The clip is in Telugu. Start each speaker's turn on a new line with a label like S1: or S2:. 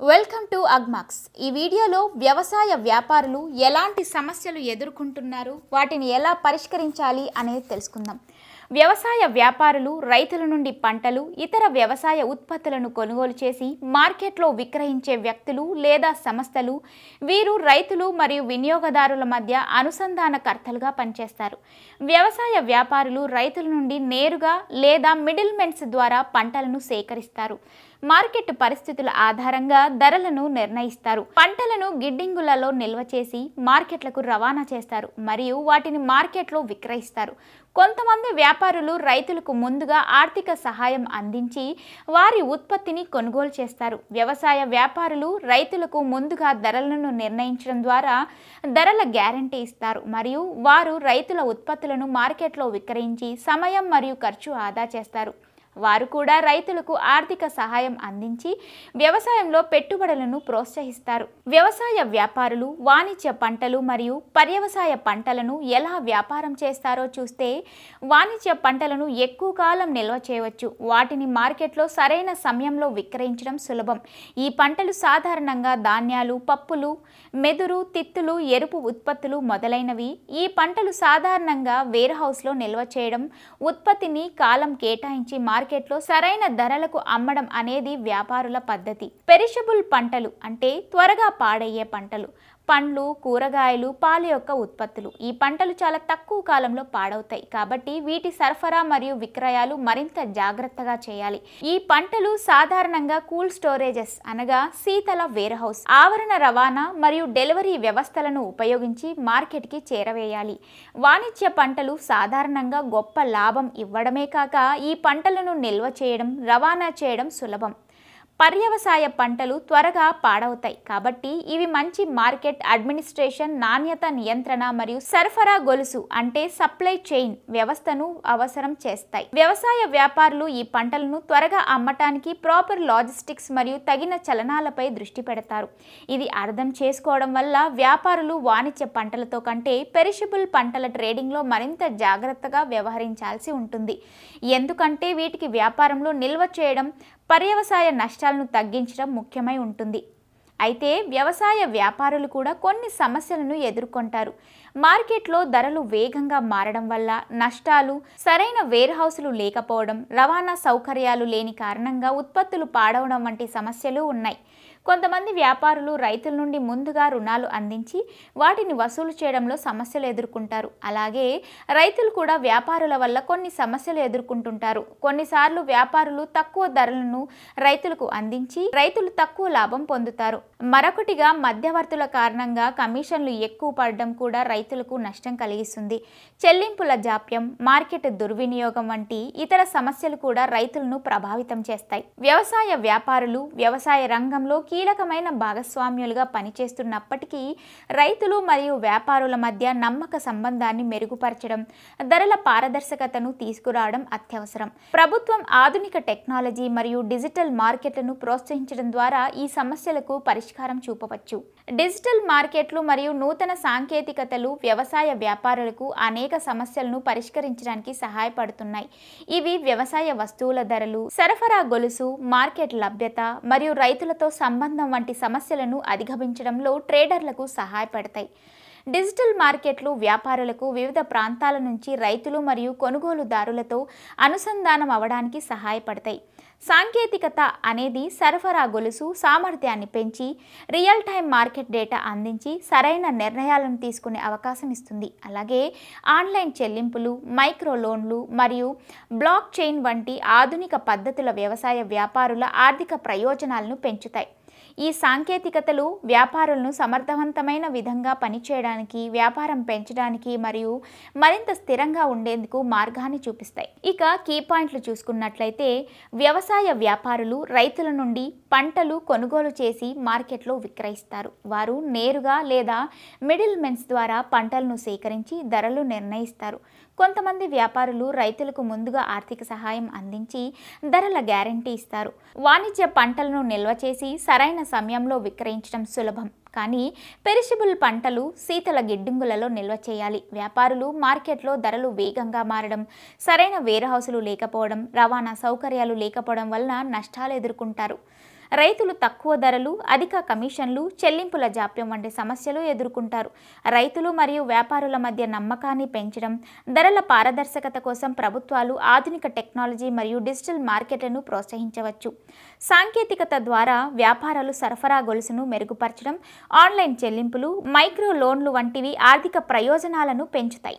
S1: వెల్కమ్ టు అగ్మాక్స్ ఈ వీడియోలో వ్యవసాయ వ్యాపారులు ఎలాంటి సమస్యలు ఎదుర్కొంటున్నారు? వాటిని ఎలా పరిష్కరించాలి అనేది తెలుసుకుందాం. వ్యవసాయ వ్యాపారులు రైతుల నుండి పంటలు ఇతర వ్యవసాయ ఉత్పత్తులను కొనుగోలు చేసి మార్కెట్లో విక్రయించే వ్యక్తులు లేదా సంస్థలు వీరు రైతులు మరియు వినియోగదారుల మధ్య అనుసంధానకర్తలుగా పనిచేస్తారు. వ్యవసాయ వ్యాపారులు రైతుల నుండి నేరుగా లేదా మిడిల్మెన్స్ ద్వారా పంటలను సేకరిస్తారు. మార్కెట్ పరిస్థితుల ఆధారంగా ధరలను నిర్ణయిస్తారు. పంటలను గిడ్డింగులలో నిల్వ చేసి మార్కెట్లకు రవాణా చేస్తారు మరియు వాటిని మార్కెట్లో విక్రయిస్తారు. కొంతమంది వ్యాపారులు రైతులకు ముందుగా ఆర్థిక సహాయం అందించి వారి ఉత్పత్తిని కొనుగోలు చేస్తారు. వ్యవసాయ వ్యాపారులు రైతులకు ముందుగా ధరలను నిర్ణయించడం ద్వారా ధరల గ్యారంటీ ఇస్తారు మరియు వారు రైతుల ఉత్పత్తులను మార్కెట్లో విక్రయించి సమయం మరియు ఖర్చు ఆదా చేస్తారు. వారు కూడా రైతులకు ఆర్థిక సహాయం అందించి వ్యవసాయంలో పెట్టుబడులను ప్రోత్సహిస్తారు. వ్యవసాయ వ్యాపారులు వాణిజ్య పంటలు మరియు పర్యవసాయ పంటలను ఎలా వ్యాపారం చేస్తారో చూస్తే వాణిజ్య పంటలను ఎక్కువ కాలం నిల్వ చేయవచ్చు. వాటిని మార్కెట్లో సరైన సమయంలో విక్రయించడం సులభం. ఈ పంటలు సాధారణంగా ధాన్యాలు పప్పులు మెదురు తిత్తులు ఎరుపు ఉత్పత్తులు మొదలైనవి. ఈ పంటలు సాధారణంగా వేర్ హౌస్లో నిల్వ చేయడం ఉత్పత్తిని కాలం కేటాయించి మార్కెట్ మార్కెట్లో సరైన ధరలకు అమ్మడం అనేది వ్యాపారుల పద్ధతి. పెరిషబుల్ పంటలు అంటే త్వరగా పాడయ్యే పంటలు. పండ్లు కూరగాయలు పాల యొక్క ఉత్పత్తులు. ఈ పంటలు చాలా తక్కువ కాలంలో పాడవుతాయి. కాబట్టి వీటి సరఫరా మరియు విక్రయాలు మరింత జాగ్రత్తగా చేయాలి. ఈ పంటలు సాధారణంగా కూల్ స్టోరేజెస్ అనగా శీతల వేర్ హౌస్ ఆవరణ రవాణా మరియు డెలివరీ వ్యవస్థలను ఉపయోగించి మార్కెట్కి చేరవేయాలి. వాణిజ్య పంటలు సాధారణంగా గొప్ప లాభం ఇవ్వడమే కాక ఈ పంటలను నిల్వ చేయడం రవాణా చేయడం సులభం. పర్యవసాయ పంటలు త్వరగా పాడవుతాయి. కాబట్టి ఇవి మంచి మార్కెట్ అడ్మినిస్ట్రేషన్ నాణ్యత నియంత్రణ మరియు సరఫరా గొలుసు అంటే సప్లై చైన్ వ్యవస్థను అవసరం చేస్తాయి. వ్యవసాయ వ్యాపారులు ఈ పంటలను త్వరగా అమ్మటానికి ప్రాపర్ లాజిస్టిక్స్ మరియు తగిన చలనాలపై దృష్టి పెడతారు. ఇది అర్థం చేసుకోవడం వల్ల వ్యాపారులు వాణిజ్య పంటలతో కంటే పెరిషబుల్ పంటల ట్రేడింగ్లో మరింత జాగ్రత్తగా వ్యవహరించాల్సి ఉంటుంది. ఎందుకంటే వీటికి వ్యాపారంలో నిల్వ చేయడం పర్యవసాయ నష్టాలను తగ్గించడం ముఖ్యమై ఉంటుంది. అయితే వ్యవసాయ వ్యాపారులు కూడా కొన్ని సమస్యలను ఎదుర్కొంటారు. మార్కెట్లో ధరలు వేగంగా మారడం వల్ల నష్టాలు సరైన వేర్ హౌసులు లేకపోవడం రవాణా సౌకర్యాలు లేని కారణంగా ఉత్పత్తులు పాడవడం వంటి సమస్యలు ఉన్నాయి. కొంతమంది వ్యాపారులు రైతుల నుండి ముందుగా రుణాలు అందించి వాటిని వసూలు చేయడంలో సమస్యలు ఎదుర్కొంటారు. అలాగే రైతులు కూడా వ్యాపారుల వల్ల కొన్ని సమస్యలు ఎదుర్కొంటుంటారు. కొన్నిసార్లు వ్యాపారులు తక్కువ ధరలను రైతులకు అందించి రైతులు తక్కువ లాభం పొందుతారు. మరొకటిగా మధ్యవర్తుల కారణంగా కమిషన్లు ఎక్కువ పడడం కూడా రైతులకు నష్టం కలిగిస్తుంది. చెల్లింపుల జాప్యం మార్కెట్ దుర్వినియోగం వంటి ఇతర సమస్యలు కూడా రైతులను ప్రభావితం చేస్తాయి. వ్యవసాయ వ్యాపారులు వ్యవసాయ రంగంలోకి కీలకమైన భాగస్వామ్యులుగా పనిచేస్తున్నప్పటికీ రైతులు మరియు వ్యాపారుల మధ్య నమ్మక సంబంధాన్ని మెరుగుపరచడం ధరల పారదర్శకతను తీసుకురావడం అత్యవసరం. ప్రభుత్వం ఆధునిక టెక్నాలజీ మరియు డిజిటల్ మార్కెట్లను ప్రోత్సహించడం ద్వారా ఈ సమస్యలకు పరిష్కారం చూపవచ్చు. డిజిటల్ మార్కెట్లు మరియు నూతన సాంకేతికతలు వ్యవసాయ వ్యాపారులకు అనేక సమస్యలను పరిష్కరించడానికి సహాయపడుతున్నాయి. ఇవి వ్యవసాయ వస్తువుల ధరలు సరఫరా గొలుసు మార్కెట్ లభ్యత మరియు రైతులతో సంబంధం వంటి సమస్యలను అధిగమించడంలో ట్రేడర్లకు సహాయపడతాయి. డిజిటల్ మార్కెట్లు వ్యాపారులకు వివిధ ప్రాంతాల నుంచి రైతులు మరియు కొనుగోలుదారులతో అనుసంధానం అవడానికి సహాయపడతాయి. సాంకేతికత అనేది సరఫరా గొలుసు సామర్థ్యాన్ని పెంచి రియల్ టైం మార్కెట్ డేటా అందించి సరైన నిర్ణయాలను తీసుకునే అవకాశం ఇస్తుంది. అలాగే ఆన్లైన్ చెల్లింపులు మైక్రో లోన్లు మరియు బ్లాక్ చైన్ వంటి ఆధునిక పద్ధతుల వ్యవసాయ వ్యాపారుల ఆర్థిక ప్రయోజనాలను పెంచుతాయి. ఈ సాంకేతికతలు వ్యాపారులను సమర్థవంతమైన విధంగా పనిచేయడానికి వ్యాపారం పెంచడానికి మరియు మరింత స్థిరంగా ఉండేందుకు మార్గాన్ని చూపిస్తాయి. ఇక కీ పాయింట్లు చూసుకున్నట్లయితే వ్యవసాయ వ్యాపారులు రైతుల నుండి పంటలు కొనుగోలు చేసి మార్కెట్లో విక్రయిస్తారు. వారు నేరుగా లేదా మిడిల్ మెన్స్ ద్వారా పంటలను సేకరించి ధరలు నిర్ణయిస్తారు. కొంతమంది వ్యాపారులు రైతులకు ముందుగా ఆర్థిక సహాయం అందించి ధరల గ్యారంటీ ఇస్తారు. వాణిజ్య పంటలను నిల్వ చేసి సరైన సమయంలో విక్రయించడం సులభం. కానీ పెరిషబుల్ పంటలు శీతల గిడ్డంగులలో నిల్వ చేయాలి. వ్యాపారులు మార్కెట్లో ధరలు వేగంగా మారడం సరైన వేర్ హౌసులు లేకపోవడం రవాణా సౌకర్యాలు లేకపోవడం వలన నష్టాలు ఎదుర్కొంటారు. రైతులు తక్కువ ధరలు అధిక కమిషన్లు చెల్లింపుల జాప్యం వంటి సమస్యలు ఎదుర్కొంటారు. రైతులు మరియు వ్యాపారుల మధ్య నమ్మకాన్ని పెంచడం ధరల పారదర్శకత కోసం ప్రభుత్వాలు ఆధునిక టెక్నాలజీ మరియు డిజిటల్ మార్కెట్లను ప్రోత్సహించవచ్చు. సాంకేతికత ద్వారా వ్యాపారాలు సరఫరా గొలుసును మెరుగుపరచడం ఆన్లైన్ చెల్లింపులు మైక్రో లోన్లు వంటివి ఆర్థిక ప్రయోజనాలను పెంచుతాయి.